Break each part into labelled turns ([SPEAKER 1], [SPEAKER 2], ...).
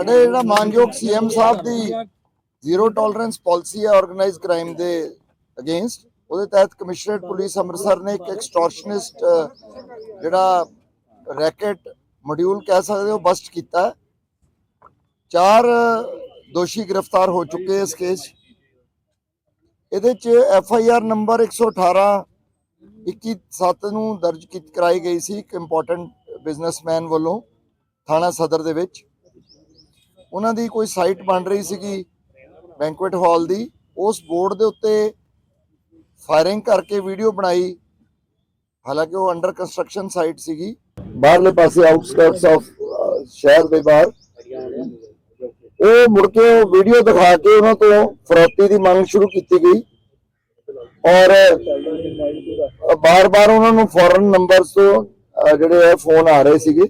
[SPEAKER 1] ਸਾਡੇ ਜਿਹੜਾ ਮਾਨਯੋਗ ਸੀਐਮ ਸਾਹਿਬ ਦੀ ਜ਼ੀਰੋ ਟੋਲਰੈਂਸ ਪਾਲਿਸੀ ਹੈ ਆਰਗੇਨਾਈਜ਼ ਕ੍ਰਾਈਮ ਦੇ ਅਗੇਂਸਟ ਉਹਦੇ ਤਹਿਤ ਕਮਿਸ਼ਨਰੇਟ ਪੁਲਿਸ ਅੰਮ੍ਰਿਤਸਰ ਨੇ ਇੱਕ ਐਕਸਟੋਰਸ਼ਨਿਸਟ ਜਿਹੜਾ ਰੈਕਟ ਮੋਡਿਊਲ ਕਹਿ ਸਕਦੇ ਹੋ ਬਸਟ ਕੀਤਾ ਚਾਰ ਦੋਸ਼ੀ ਗ੍ਰਿਫਤਾਰ ਹੋ ਚੁੱਕੇ ਇਸ ਕੇਸ 'ਚ। ਇਹਦੇ ਚ ਐਫ ਆਈ ਆਰ ਨੰਬਰ 118 21/7 ਨੂੰ ਦਰਜ ਕੀਤੀ ਕਰਾਈ ਗਈ ਸੀ ਇੱਕ ਇੰਪੋਰਟੈਂਟ ਬਿਜ਼ਨਸਮੈਨ ਵੱਲੋਂ ਥਾਣਾ ਸਦਰ ਦੇ ਵਿੱਚ ਉਹਨਾਂ ਦੀ ਕੋਈ ਸਾਈਟ ਬਣ ਰਹੀ ਸੀਗੀ ਬੈਂਕੁਏਟ ਹਾਲ ਦੀ, ਉਸ ਬੋਰਡ ਦੇ ਉੱਤੇ ਫਾਇਰਿੰਗ ਕਰਕੇ ਵੀਡੀਓ ਬਣਾਈ। ਹਾਲਾਂਕਿ ਉਹ ਅੰਡਰ ਕੰਸਟਰਕਸ਼ਨ ਸਾਈਟ ਸੀਗੀ। ਬਾਹਰਲੇ ਪਾਸੇ ਆਊਟਸਕਰਟਸ ਆਫ ਸ਼ਹਿਰ ਦੇ ਬਾਹਰ। ਉਹ ਮੁੜ ਕੇ ਵੀਡੀਓ ਦਿਖਾ ਕੇ ਉਹਨਾਂ ਤੋਂ ਫਰੋਤੀ ਦੀ ਮੰਗ ਸ਼ੁਰੂ ਕੀਤੀ ਗਈ। ਔਰ ਬਾਰ-ਬਾਰ ਉਹਨਾਂ ਨੂੰ ਫੋਰਨ ਨੰਬਰਸ ਤੋਂ ਜਿਹੜੇ ਫੋਨ ਆ ਰਹੇ ਸੀਗੇ।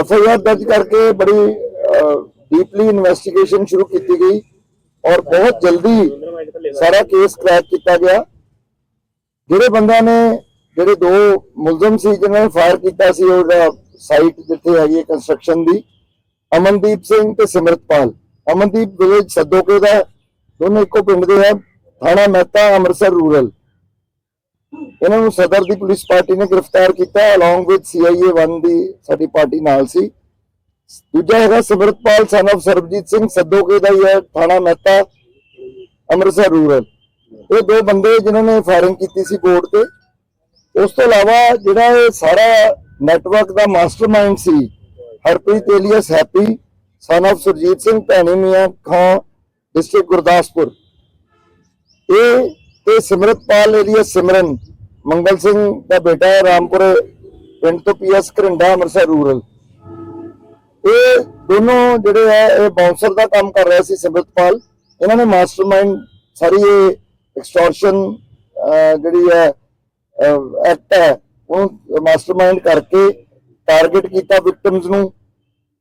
[SPEAKER 1] ਐਫ ਦਰਜ ਕਰਕੇ ਬੜੀ ਡੀਪਲੀ ਇਨਵੈਸਟੀਗੇਸ਼ਨ ਸ਼ੁਰੂ ਕੀਤੀ ਗਈ ਔਰ ਬਹੁਤ ਜਲਦੀ ਸਾਰਾ ਕੇਸ ਕ੍ਰੈਕ ਕੀਤਾ ਗਿਆ। ਜਿਹੜੇ ਬੰਦਿਆਂ ਨੇ ਜਿਹੜੇ ਦੋ ਮੁਲਜ਼ਮ ਸੀ ਜਿਨ੍ਹਾਂ ਨੇ ਫਾਇਰ ਕੀਤਾ ਸੀ ਉਹ ਸਾਈਟ ਜਿੱਥੇ ਹੈਗੀ ਹੈ ਕੰਸਟਰਕਸ਼ਨ ਦੀ ਅਮਨਦੀਪ ਸਿੰਘ ਤੇ ਸਿਮਰਤਪਾਲ। ਅਮਨਦੀਪ ਵਿਲੇਜ ਸੱਦੋਕੇ ਦਾ ਹੈ, ਦੋਨੋਂ ਇੱਕੋ ਪਿੰਡ ਦੇ ਹੈ ਥਾਣਾ ਮਹਿਤਾ ਅੰਮ੍ਰਿਤਸਰ ਰੂਰਲ ਇਹਨਾਂ ਨੂੰ ਸਦਰ ਦੀ ਪੁਲਿਸ ਪਾਰਟੀ ਨੇ ਗ੍ਰਿਫਤਾਰ ਕੀਤਾ ਅਲੋਂਗ ਵਿਦ ਸੀਆਈਏ 1 ਦੀ ਸਾਡੀ ਪਾਰਟੀ ਨਾਲ ਸੀ। ਦੂਜਾ ਹੈਗਾ ਸਿਮਰਤਪਾਲ ਸਨ of ਸਰਬਜੀਤ ਸਿੰਘ ਸੱਦੋਕੇ ਦਾ ਹੀ ਹੈ, ਥਾਣਾ ਮਹਿਤਾ, ਅੰਮ੍ਰਿਤਸਰ ਰੂਰਲ। ਇਹ ਦੋ ਬੰਦੇ ਜਿਨ੍ਹਾਂ ਨੇ ਫਾਇਰਿੰਗ ਕੀਤੀ ਸੀ ਕੋਰਟ ਤੇ। ਉਸ ਤੋਂ ਇਲਾਵਾ ਜਿਹੜਾ ਇਹ ਸਾਰਾ ਨੈਟਵਰਕ ਦਾ mastermind C, Harpreet alias Happy, son of Surjit Singh, Bhaini Mian Khan district Gurdaspur. ਇਹ ਤੇ ਸਿਮਰਤਪਾਲ ਏਲੀਅਸ ਸਿਮਰਨ, ਮੰਗਲ ਸਿੰਘ ਦਾ ਬੇਟਾ ਹੈ, ਰਾਮਪੁਰ, ਪਿੰਡ ਤੋਂ ਪੀਐਸ ਘਰਿੰਡਾ, ਅੰਮ੍ਰਿਤਸਰ ਰੂਰਲ। ਇਹ ਦੋਨੋਂ ਜਿਹੜੇ ਹੈ, ਇਹ ਬਾਉਂਸਰ ਦਾ ਕੰਮ ਕਰ ਰਿਹਾ ਸੀ ਸਿਮਰਤਪਾਲ। ਇਹਨਾਂ ਨੇ ਮਾਸਟਰਮਾਈਂਡ ਸਾਰੀ ਇਹ ਐਕਸਟੋਰਸ਼ਨ ਜਿਹੜੀ ਹੈ ਐਕਟ ਹੈ ਉਹ ਮਾਸਟਰਮਾਈਂਡ ਕਰਕੇ ਟਾਰਗੇਟ ਕੀਤਾ ਵਿਕਟਿਮਸ ਨੂੰ।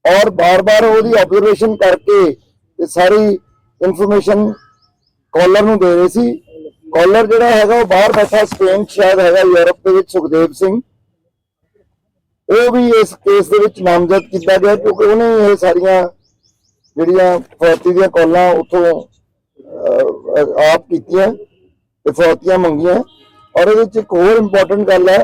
[SPEAKER 1] ਔਰ ਬਾਰ-ਬਾਰ ਉਹਦੀ ਆਬਜ਼ਰਵੇਸ਼ਨ ਕਰਕੇ ਇਹ ਸਾਰੀ ਇਨਫੋਰਮੇਸ਼ਨ ਕਾਲਰ ਨੂੰ ਦੇ ਰਹੇ ਸੀ। ਕਾਲਰ ਜਿਹੜਾ ਹੈਗਾ, ਉਹ ਬਾਹਰ ਬੈਠਾ ਸਪੇਨ ਸ਼ਾਇਦ ਹੈਗਾ, ਯੂਰਪ ਦੇ ਵਿੱਚ ਸੁਖਦੇਵ ਸਿੰਘ। ਉਹ ਵੀ ਇਸ ਕੇਸ ਦੇ ਵਿੱਚ ਨਾਮਜ਼ਦ ਕੀਤਾ ਗਿਆ ਕਿਉਂਕਿ ਉਹਨੇ ਇਹ ਸਾਰੀਆਂ ਜਿਹੜੀਆਂ ਫੌਤੀ ਦੀਆਂ ਕਾਲਾਂ ਉੱਥੋਂ ਆਪ ਕੀਤੀਆਂ ਤੇ ਫੌਤੀਆਂ ਮੰਗੀਆਂ। ਔਰ ਇਹਦੇ ਵਿੱਚ ਇੱਕ ਹੋਰ ਇੰਪੋਰਟੈਂਟ ਗੱਲ ਹੈ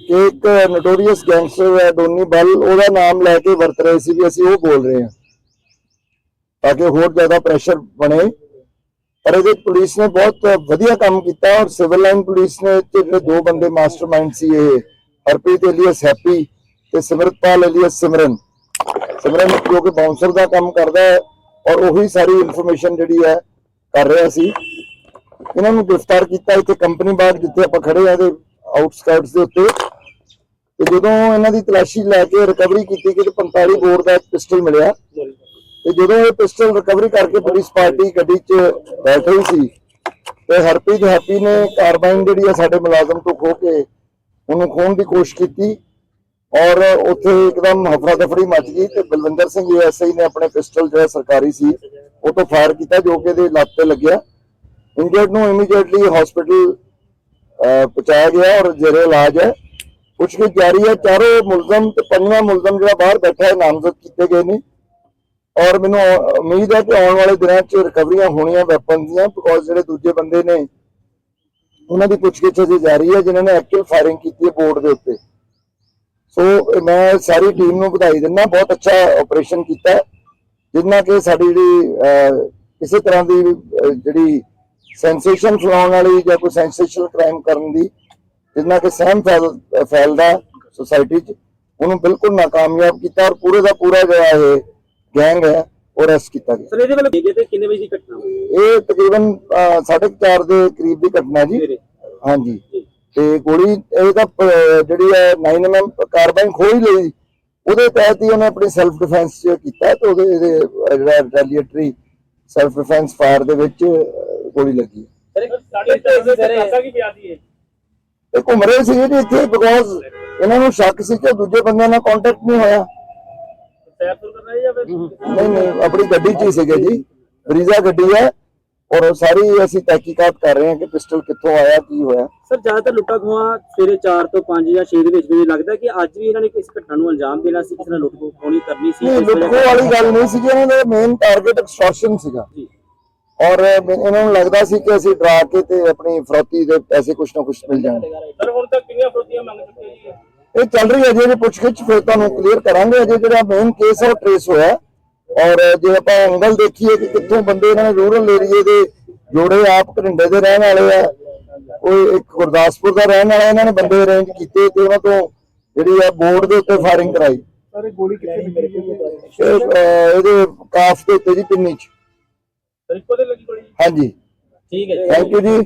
[SPEAKER 1] ਕਿ ਇੱਕ ਨੋਟੋਰੀਅਸ ਗੈਂਗਸਟਰ ਹੈ, ਡੋਨੀ ਬਲ, ਉਹਦਾ ਨਾਮ ਲੈ ਕੇ ਵਰਤ ਰਹੇ ਸੀ ਵੀ ਅਸੀਂ ਉਹ ਬੋਲ ਰਹੇ ਹਾਂ ਤਾਂ ਕਿ ਹੋਰ ਜ਼ਿਆਦਾ ਪ੍ਰੈਸ਼ਰ ਬਣੇ। ਪਰ ਇਹਦੇ ਪੁਲਿਸ ਨੇ ਬਹੁਤ ਵਧੀਆ ਕੰਮ ਕੀਤਾ ਔਰ ਸਿਵਲ ਲਾਈਨ ਪੁਲਿਸ ਨੇ ਜਿਹੜੇ ਦੋ ਬੰਦੇ ਮਾਸਟਰਮਾਈਂਡ ਸੀ ਇਹ ਹਰਪ੍ਰੀਤ ਏਲੀਅਸ ਹੈਪੀ ਤੇ ਸਿਮਰਤਪਾਲ ਏਲੀਅਸ ਸਿਮਰਨ। ਸਿਮਰਨ ਜੋ ਕਿ ਬਾਉਂਸਰ ਦਾ ਕੰਮ ਕਰਦਾ ਹੈ ਔਰ ਉਹੀ ਸਾਰੀ ਇਨਫੋਰਮੇਸ਼ਨ ਜਿਹੜੀ ਹੈ ਕਰ ਰਿਹਾ ਸੀ। ਇਹਨਾਂ ਨੂੰ ਗ੍ਰਿਫਤਾਰ ਕੀਤਾ ਇੱਥੇ ਕੰਪਨੀ ਬਾਗ ਜਿੱਥੇ ਆਪਾਂ ਖੜੇ ਆ ਇਹਦੇ ਆਊਟਸਕਰਟਸ ਦੇ ਉੱਤੇ। ਤੇ ਜਦੋਂ ਇਹਨਾਂ ਦੀ ਤਲਾਸ਼ੀ ਲੈ ਕੇ ਰਿਕਵਰੀ ਕੀਤੀ ਕਿ 45 ਬੋਰ ਦਾ ਇੱਕ ਪਿਸਟਲ ਮਿਲਿਆ। ਤੇ ਜਦੋਂ ਇਹ ਪਿਸਟਲ ਰਿਕਵਰੀ ਕਰਕੇ ਪੁਲਿਸ ਪਾਰਟੀ ਗੱਡੀ 'ਚ ਬੈਠ ਰਹੀ ਸੀ, ਤੇ ਹਰਪ੍ਰੀਤ ਹੈਪੀ ਨੇ ਕਾਰਬਾਈਨ ਜਿਹੜੀ ਆ ਸਾਡੇ ਮੁਲਾਜ਼ਮ ਤੋਂ ਖੋ ਕੇ ਉਹਨੂੰ ਖੋਣ ਦੀ ਕੋਸ਼ਿਸ਼ ਕੀਤੀ ਔਰ ਉੱਥੇ ਇੱਕਦਮ ਹਫੜਾ ਦਫੜੀ ਮਚ ਗਈ ਤੇ ਬਲਵਿੰਦਰ ਸਿੰਘ ਐਸਆਈ ਨੇ ਆਪਣੇ ਪਿਸਟਲ ਜਿਹੜਾ ਸਰਕਾਰੀ ਸੀ, ਉਹ ਤੋਂ ਫਾਇਰ ਕੀਤਾ ਜੋ ਕਿ ਇਹਦੇ ਲੱਤ ਤੇ ਲੱਗਿਆ। ਇੰਜਰਡ ਨੂੰ ਇਮੀਡੀਏਟਲੀ ਹਸਪੀਟਲ ਪਹੁੰਚਾਇਆ ਗਿਆ ਔਰ ਜਿਹੜੇ ਇਲਾਜ ਹੈ ਪੁੱਛਗਿੱਛ ਜਾਰੀ ਹੈ। ਚਾਰੋਂ ਮੁਲਜ਼ਮ ਤੇ ਪੰਜਵਾਂ ਮੁਲਜ਼ਮ ਜਿਹੜਾ ਬਾਹਰ ਬੈਠਾ ਹੈ, ਨਾਮਜ਼ਦ ਕੀਤੇ ਗਏ ਨੇ। ਔਰ ਮੈਨੂੰ ਉਮੀਦ ਹੈ ਕਿ ਆਉਣ ਵਾਲੇ ਦਿਨਾਂ 'ਚ ਰਿਕਵਰੀਆਂ ਹੋਣੀਆਂ ਵੈਪਨ ਦੀਆਂ ਬਿਕੋਜ਼ ਜਿਹੜੇ ਦੂਜੇ ਬੰਦੇ ਨੇ ਉਹਨਾਂ ਦੀ ਪੁੱਛਗਿੱਛ ਅਜੇ ਜਾਰੀ ਹੈ, ਜਿਨ੍ਹਾਂ ਨੇ ਐਕਟਿਵ ਫਾਇਰਿੰਗ ਕੀਤੀ ਹੈ ਬੋਰਡ ਦੇ ਉੱਤੇ। ਸੋ ਮੈਂ ਸਾਰੀ ਟੀਮ ਨੂੰ ਵਧਾਈ ਦਿੰਦਾ, ਬਹੁਤ ਅੱਛਾ ਆਪਰੇਸ਼ਨ ਕੀਤਾ, ਜਿੰਨਾ ਕਿ ਸਾਡੀ ਜਿਹੜੀ ਕਿਸੇ ਤਰ੍ਹਾਂ ਦੀ ਜਿਹੜੀ ਸੈਂਸੇਸ਼ਨ ਫਲਾਉਣ ਵਾਲੀ ਜਾਂ ਕੋਈ ਸੈਂਸੇਸ਼ਨਲ ਕ੍ਰਾਈਮ ਕਰਨ ਦੀ, ਜਿੰਨਾ ਕਿ ਸਹਿਮ ਫੈਲ- ਫੈਲਦਾ ਸੋਸਾਇਟੀ 'ਚ, ਉਹਨੂੰ ਬਿਲਕੁਲ ਨਾਕਾਮਯਾਬ ਕੀਤਾ ਔਰ ਪੂਰੇ ਦਾ ਪੂਰਾ ਜਿਹੜਾ ਇਹ ਗੈਂਗ ਹੈ ਉਹ ਅਰੈਸਟ ਕੀਤਾ ਗਿਆ।
[SPEAKER 2] ਸਰ ਇਹਦੇ ਵੱਲ ਭੇਜੇ ਤੇ ਕਿੰਨੇ ਵਜੇ ਦੀ ਘਟਨਾ ਹੋਈ?
[SPEAKER 1] ਇਹ ਤਕਰੀਬਨ 4:30 ਦੇ ਕਰੀਬ ਦੀ ਘਟਨਾ ਜੀ।
[SPEAKER 2] ਸਵੇਰੇ।
[SPEAKER 1] ਹਾਂਜੀ। ਤੇ ਗੋਲੀ ਇਹ ਤਾਂ ਪ- ਜਿਹੜੀ ਹੈ 9mm ਕਾਰਬਾਈਨ ਖੋਹ ਹੀ ਲਈ ਉਹਦੇ ਤਹਿਤ ਹੀ ਉਹਨੇ ਆਪਣੀ ਸੈਲਫ ਡਿਫੈਂਸ ਕੀਤਾ ਤੇ ਉਹਦੇ ਇਹਦੇ ਜਿਹੜਾ ਰਿਟੈਲੀਏਟਰੀ ਸੈਲਫ ਡਿਫੈਂਸ ਫਾਇਰ ਦੇ ਵਿੱਚ ਅਹ, ਗੋਲੀ ਲੱਗੀ।
[SPEAKER 2] ਸਰ ਸਾਡੇ ਤੇ ਸਰ ਕਾਕਾ ਕੀ ਪਿਆ ਦੀ ਹੈ?
[SPEAKER 1] ਇਹ ਘੁੰਮ ਰਹੇ ਸੀ ਜੀ ਇੱਥੇ ਬਿਕੋਜ਼ ਇਹਨਾਂ ਨੂੰ ਸ਼ੱਕ ਸੀ ਕਿ ਦੂਜੇ ਬੰਦਿਆਂ ਨਾਲ ਕੰਟੈਕਟ ਨਹੀਂ ਹੋਇਆ।
[SPEAKER 2] ਸੈਰ ਸੁਰ ਕਰਨਾ ਹੈ ਜਾਂ ਫਿਰ
[SPEAKER 1] ਨਹੀਂ ਨਹੀਂ ਆਪਣੀ ਗੱਡੀ 'ਚ ਹੀ ਸੀਗੇ ਜੀ। ਬਰੀਜ਼ਾ ਗੱਡੀ ਹੈ ਔਰ ਸਾਰੀ ਅਸੀਂ ਤਹਿਕੀਕਾਤ ਕਰ ਰਹੇ ਹਾਂ ਕਿ ਪਿਸਟਲ ਕਿੱਥੋਂ ਆਇਆ ਕੀ ਹੋਇਆ।
[SPEAKER 2] ਸਰ ਜ਼ਿਆਦਾਤਰ ਲੁੱਟਾਂ ਖੋਹਾਂ ਸਵੇਰੇ 4 ਤੋਂ 5 ਜਾਂ 6 ਦੇ ਵਿੱਚ ਮੈਨੂੰ ਲੱਗਦਾ ਕਿ ਅੱਜ ਵੀ ਇਹਨਾਂ ਨੇ ਇਸ ਘਟਨਾ ਨੂੰ ਅੰਜਾਮ ਦੇਣਾ ਸੀ ਕਿਸੇ ਨਾਲ ਲੁੱਟ ਖੋਹਣੀ ਕਰਨੀ ਸੀ
[SPEAKER 1] ਨਹੀਂ ਲੁੱਟਖੋ ਵਾਲੀ ਗੱਲ ਨਹੀਂ ਸੀਗੀ ਇਹਨਾਂ ਦਾ ਮੇਨ ਟਾਰਗੇਟ ਐਕਸਟੋਰਸ਼ਨ ਸੀਗਾ।
[SPEAKER 2] ਜੀ।
[SPEAKER 1] ਔਰ ਇਹਨਾਂ ਨੂੰ ਲੱਗਦਾ ਸੀ ਕਿ ਅਸੀਂ ਡਰਾ ਕੇ ਤੇ ਆਪਣੀ ਫਰੋਤੀ ਦੇ ਪੈਸੇ ਕੁਛ ਨਾ ਕੁਛ ਮਿਲ ਜਾਣਗੇ।
[SPEAKER 2] ਸਰ ਹੁਣ ਤੱਕ ਕਿੰਨੀਆਂ ਫਰੋਤੀਆਂ ਮੰਗ ਚੁੱਕੇ ਜੀ?
[SPEAKER 1] ਇਹ ਚੱਲ ਰਹੀ ਹੈ ਜੀ ਪੁੱਛਗਿੱਛ ਫਿਰ ਤੁਹਾਨੂੰ ਕਲੀਅਰ ਕਰਾਂਗੇ। ਅਜੇ ਜਿਹੜਾ ਮੇਨ ਕੇਸ ਹੈ ਟ੍ਰੇਸ ਹੋਇਆ ਔਰ ਜੇ ਆਪਾਂ ਐਂਗਲ ਦੇਖੀਏ ਕਿ ਕਿੱਥੋਂ ਬੰਦੇ ਇਹਨਾਂ ਨੇ ਰੂਰਲ ਏਰੀਏ ਦੇ ਜੋੜੇ ਆਪ ਘਰਿੰਡੇ ਦੇ ਰਹਿਣ ਵਾਲੇ ਆ ਉਹ ਇੱਕ ਗੁਰਦਾਸਪੁਰ ਦਾ ਰਹਿਣ ਵਾਲਾ ਇਹਨਾਂ ਨੇ ਬੰਦੇ ਅਰੇਂਜ ਕੀਤੇ ਤੇ ਉਹਨਾਂ ਤੋਂ ਜਿਹੜੀ ਆ ਬੋਰਡ ਦੇ ਉੱਤੇ ਫਾਇਰਿੰਗ ਕਰਾਈ।
[SPEAKER 3] ਸਾਰੇ ਗੋਲੀ ਕਿੱਥੇ
[SPEAKER 1] ਇਹਦੇ ਕਾਫ ਦੇ ਉੱਤੇ ਜੀ ਪਿੰਨੀ ਚ।
[SPEAKER 2] ਸਰ ਇੱਕੋ ਦੇ ਲੱਗੀ ਗੋਲੀ?
[SPEAKER 1] ਹਾਂਜੀ।
[SPEAKER 2] ਠੀਕ ਹੈ
[SPEAKER 1] ਥੈਂਕ ਯੂ ਜੀ।